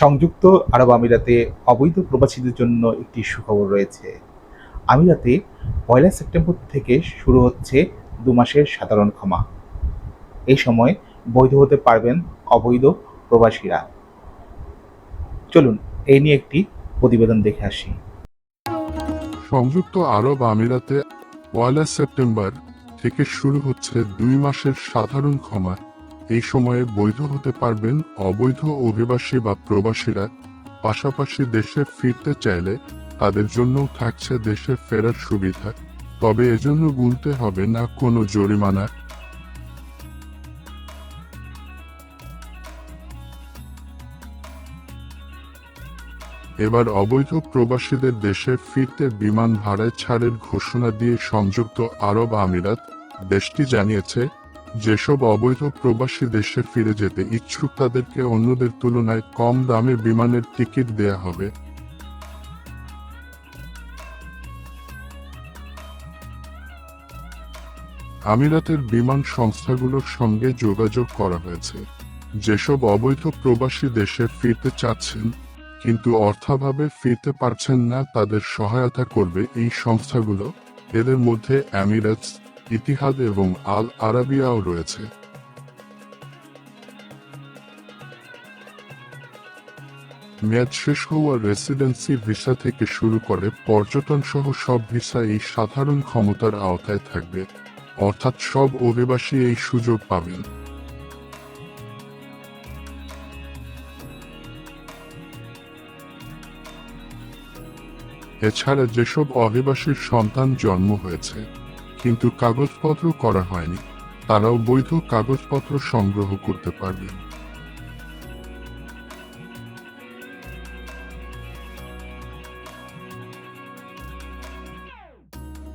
সংযুক্ত আরব আমিরাতে অবৈধ প্রবাসীদের জন্য একটি সুখবর রয়েছে। আমিরাতে পয়লা সেপ্টেম্বর থেকে শুরু হচ্ছে দু মাসের সাধারণ ক্ষমা। এই সময় বৈধ হতে পারবেন অবৈধ প্রবাসীরা। চলুন, এই নিয়ে একটি প্রতিবেদন দেখে আসি। সংযুক্ত আরব আমিরাতে পয়লা সেপ্টেম্বর থেকে শুরু হচ্ছে দুই মাসের সাধারণ ক্ষমা। এই সময়ে বৈধ হতে পারবেন অবৈধ অভিবাসী বা প্রবাসীরা। পাশাপাশি দেশে ফিরতে চাইলে তাদের জন্য থাকছে দেশে ফেরার সুবিধা। তবে এজন্য গুনতে হবে না কোনো জরিমানা। এবার অবৈধ প্রবাসীদের দেশে ফিরতে বিমান ভাড়ায় ছাড়ের ঘোষণা দিয়ে সংযুক্ত আরব আমিরাত দেশটি জানিয়েছে যেসব অবৈধ প্রবাসী দেশে ফিরে যেতে ইচ্ছুক তাদেরকে অন্যদের তুলনায় কম দামে বিমানের টিকিট দেয়া হবে। আমিরাতের বিমান সংস্থাগুলোর সঙ্গে যোগাযোগ করা হয়েছে। যেসব অবৈধ প্রবাসী দেশে ফিরতে চাচ্ছেন, কিন্তু অর্থাভাবে ফিরতে পারছেন না, তাদের সহায়তা করবে এই সংস্থাগুলো। এদের মধ্যে অ্যামিরেটস ইতিহাদ এবং আল আরাবিয়াও রয়েছে। মেয়াদ শেষ হওয়া রেসিডেন্সি ভিসা থেকে শুরু করে পর্যটন সহ সব ভিসা এই সাধারণ ক্ষমতার আওতায় থাকবে। অর্থাৎ সব অভিবাসী এই সুযোগ পাবেন। এছাড়া যেসব অভিবাসীর সন্তান জন্ম হয়েছে কিন্তু কাগজপত্র করা হয়নি। তারাও বৈধ কাগজপত্র সংগ্রহ করতে পারবে।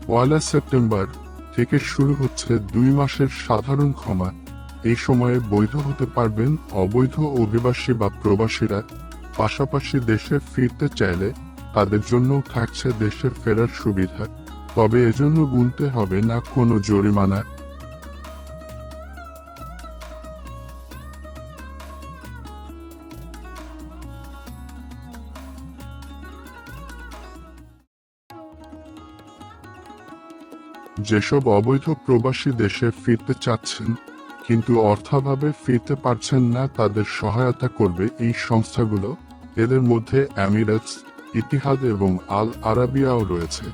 পয়লা সেপ্টেম্বর থেকে শুরু হচ্ছে দুই মাসের সাধারণ ক্ষমা। এই সময়ে বৈধ হতে পারবেন অবৈধ অভিবাসী বা প্রবাসীরা। পাশাপাশি দেশে ফিরতে চাইলে তাদের জন্যও থাকছে দেশে ফেরার সুবিধা। তবে এজন্য গুনতে হবে না কোনো জরিমানা। যেসব অবৈধ প্রবাসী দেশে ফিরতে চাচ্ছেন, কিন্তু অর্থাভাবে ফিরতে পারছেন না তাদের সহায়তা করবে এই সংস্থাগুলো, এদের মধ্যে অ্যামিরেটস ইতিহাদ এবং আল আরাবিয়াও রয়েছে।